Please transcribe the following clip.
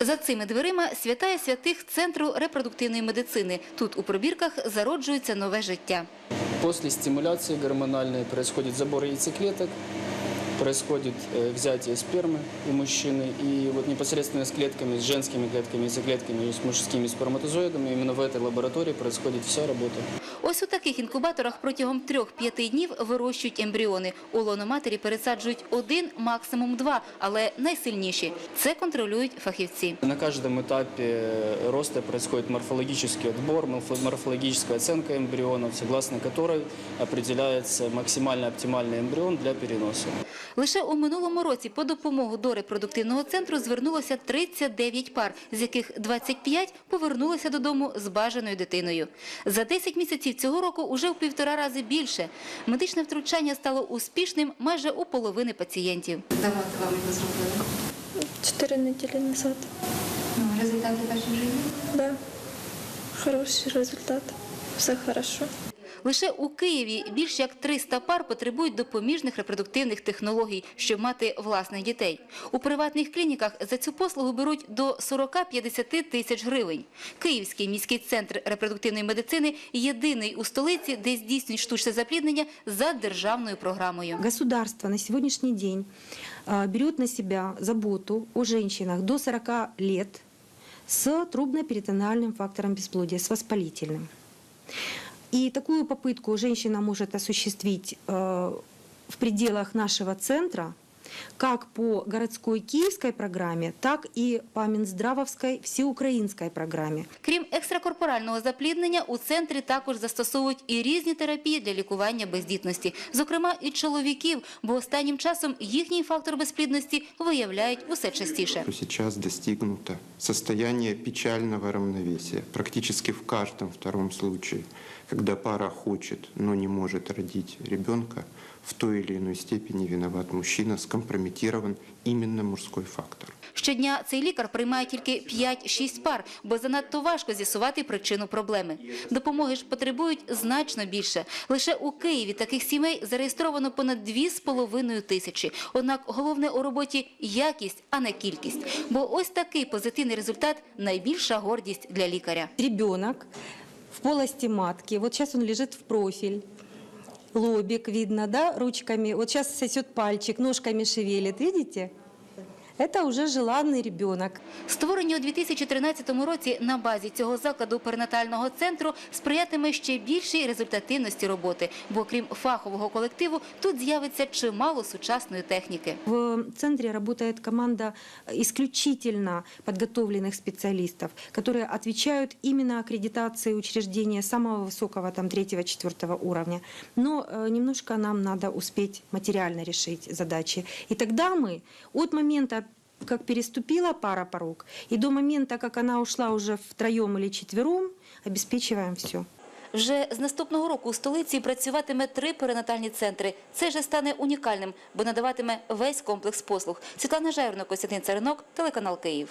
За цими дверима святає святих Центру репродуктивної медицини. Тут у пробірках зароджується нове життя. Після стимуляції гормональної відбувається забор яйцеклеток, происходит э, взятие спермы у мужчины. И вот непосредственно с клетками, с женскими клетками, яйцеклетками и с мужскими сперматозоидами именно в этой лаборатории происходит вся работа. Ось у таких інкубаторах протягом 3-5 днів вирощують ембріони. У лоно матері пересаджують один, максимум два, але найсильніші. Це контролюють фахівці. На каждом этапе э, роста происходит морфологический отбор, морфо- морфологическая оценка эмбрионов, согласно которой определяется максимально оптимальный эмбрион для переноса. Лише у минулому році по допомогу до репродуктивного центру звернулося 39 пар, з яких 25 повернулися додому з бажаною дитиною. За 10 місяців цього року уже в півтора рази більше. Медичне втручання стало успішним майже у половини пацієнтів. Давати вам його зробили. Чотири неділі назад. Ну, результати ваші вже є. Да. Хороший результат. Все хорошо. Лише у Києві більш як 300 пар потребують допоміжних репродуктивних технологій, щоб мати власних дітей. У приватних клініках за цю послугу беруть до 40-50 тисяч гривень. Київський міський центр репродуктивної медицини єдиний у столиці, де здійснюють штучне запліднення за державною програмою. Государство на сегодняшний день а, берет на себя заботу о женщинах до 40 лет с трубно-перитонеальным фактором бесплодия, с воспалительным. И такую попытку женщина может осуществить э, в пределах нашего центра как по городской киевской программе, так и по Минздравовской всеукраинской программе. Крім екстракорпорального запліднення, у центрі також застосовують і різні терапії для лікування бездітності, зокрема і чоловіків, бо останнім часом їхній фактор безплідності виявляють усе частіше. сейчас достигнуто состояние печального равновесия практически в каждом втором случае, когда пара хочет, но не может родить ребенка, в той или иной степени виноват мужчина, скомпрометирован именно мужской фактор. Щодня цей лікар приймає тільки 5-6 пар, бо занадто важко з'ясувати причину проблеми. Допомоги ж потребують значно більше. Лише у Києві таких сімей зареєстровано понад 2,5 тисячі. Однак головне у роботі якість, а не кількість. Бо ось такий позитивний результат – найбільша гордість для лікаря. Ребенок в полости матки, вот сейчас он лежит в профиль, лобик видно, да, ручками, вот сейчас сосет пальчик, ножками шевелит, видите? Это уже желанный ребенок. Створення у 2013 році на базі цього закладу перинатального центру сприятиме ще більшій результативності роботи, бо крім фахового колективу тут з'явиться чимало сучасної техніки. В центре работает команда исключительно подготовленных специалистов, которые отвечают именно аккредитации учреждения самого высокого, там, третьего-четвертого уровня. Но э, немножко нам надо успеть материально решить задачи. И тогда мы от момента как переступила пара порог, и до момента, как она ушла уже втроем или четвером, обеспечиваем все. Вже з наступного року у столиці працюватиме три перинатальні центри. Це вже стане унікальним, бо надаватиме весь комплекс послуг. Світлана Жайворна, Костянтин Царинок, телеканал Київ.